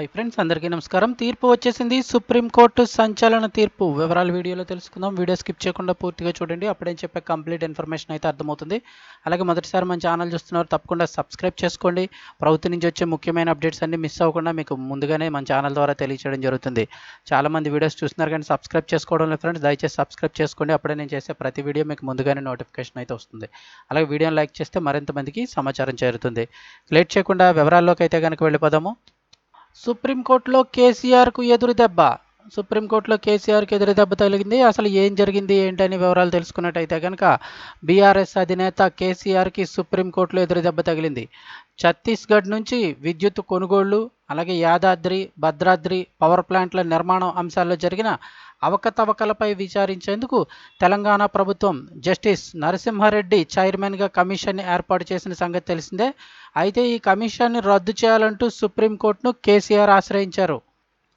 Hi friends అందరికీ నమస్కారం. తీర్పు వచ్చేసింది. సుప్రీంకోర్టు సంచలన తీర్పు. వివరాలు వీడియోలో తెలుసుకుందాం. వీడియో స్కిప్ చేయకుండా పూర్తిగా చూడండి. అప్పుడేం చెప్పే కంప్లీట్ ఇన్ఫర్మేషన్ అయితే అర్థమవుతుంది. అలాగే మొదటిసారి మన ఛానల్ చూస్తున్నారు తప్పకుండా సబ్స్క్రైబ్ చేసుకోండి. ప్రభుత్వం నుంచి వచ్చే ముఖ్యమైన అప్డేట్స్ అన్ని మిస్ అవ్వకుండా మీకు ముందుగానే మన ఛానల్ ద్వారా తెలియచేయడం జరుగుతుంది. చాలా మంది వీడియోస్ చూస్తున్నారు కానీ సబ్స్క్రైబ్ చేసుకోవడం లేదు ఫ్రెండ్స్. దయచేసి సబ్స్క్రైబ్ చేసుకోండి. అప్పుడే నేను చేసే ప్రతి వీడియో మీకు ముందుగానే నోటిఫికేషన్ అయితే వస్తుంది. అలాగే వీడియోని లైక్ చేస్తే మరింత మందికి సమాచారం చేరుతుంది. లేట్ చేయకుండా వివరాల్లోకి అయితే కనుక వెళ్ళిపోదాము. సుప్రీంకోర్టులో కేసీఆర్కు ఎదురు దెబ్బ. సుప్రీంకోర్టులో కేసీఆర్కి ఎదురు దెబ్బ తగిలింది. అసలు ఏం జరిగింది ఏంటని వివరాలు తెలుసుకున్నట్టయితే కనుక బీఆర్ఎస్ అధినేత కేసీఆర్కి సుప్రీంకోర్టులో ఎదురు దెబ్బ తగిలింది. ఛత్తీస్గఢ్ నుంచి విద్యుత్ కొనుగోళ్ళు అలాగే యాదాద్రి భద్రాద్రి పవర్ ప్లాంట్ల నిర్మాణం అంశాల్లో జరిగిన అవకతవకలపై విచారించేందుకు తెలంగాణ ప్రభుత్వం జస్టిస్ నరసింహారెడ్డి చైర్మన్గా కమిషన్ ఏర్పాటు చేసిన సంగతి తెలిసిందే. అయితే ఈ కమిషన్ని రద్దు చేయాలంటూ సుప్రీంకోర్టును కేసీఆర్ ఆశ్రయించారు.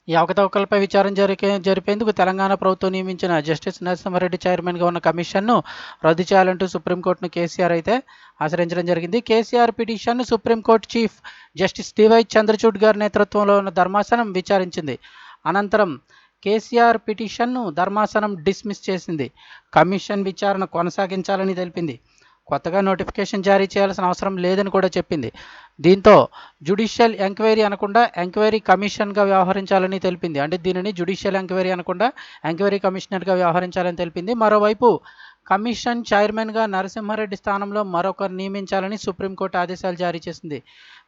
ఈ అవకతవకలపై విచారణ జరిగే జరిపేందుకు తెలంగాణ ప్రభుత్వం నియమించిన జస్టిస్ నరసింహారెడ్డి చైర్మన్గా ఉన్న కమిషన్ను రద్దు చేయాలంటూ సుప్రీంకోర్టును కేసీఆర్ అయితే ఆశ్రయించడం జరిగింది. కేసీఆర్ పిటిషన్ను supreme court chief justice DY Chandrachud గారి నేతృత్వంలో ఉన్న ధర్మాసనం విచారించింది. అనంతరం కేసీఆర్ పిటిషన్ను ధర్మాసనం డిస్మిస్ చేసింది. కమిషన్ విచారణ కొనసాగించాలని తెలిపింది. కొత్తగా నోటిఫికేషన్ జారీ చేయాల్సిన అవసరం లేదని కూడా చెప్పింది. దీంతో జుడిషియల్ ఎంక్వైరీ అనకుండా ఎంక్వైరీ కమిషన్గా వ్యవహరించాలని తెలిపింది. అంటే దీనిని జుడిషియల్ ఎంక్వైరీ అనకుండా ఎంక్వైరీ కమిషనర్గా వ్యవహరించాలని తెలిపింది. మరోవైపు కమిషన్ చైర్మన్గా నరసింహారెడ్డి స్థానంలో మరొకరు నియమించాలని సుప్రీంకోర్టు ఆదేశాలు జారీ చేసింది.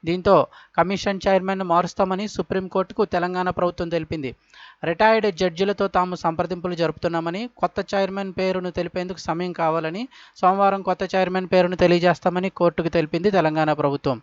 దీంతో కమిషన్ చైర్మన్ మారుస్తామని సుప్రీంకోర్టుకు తెలంగాణ ప్రభుత్వం తెలిపింది. రిటైర్డ్ జడ్జిలతో తాము సంప్రదింపులు జరుపుతున్నామని కొత్త చైర్మన్ పేరును తెలిపేందుకు సమయం కావాలని సోమవారం కొత్త చైర్మన్ పేరును తెలియజేస్తామని కోర్టుకు తెలిపింది తెలంగాణ ప్రభుత్వం.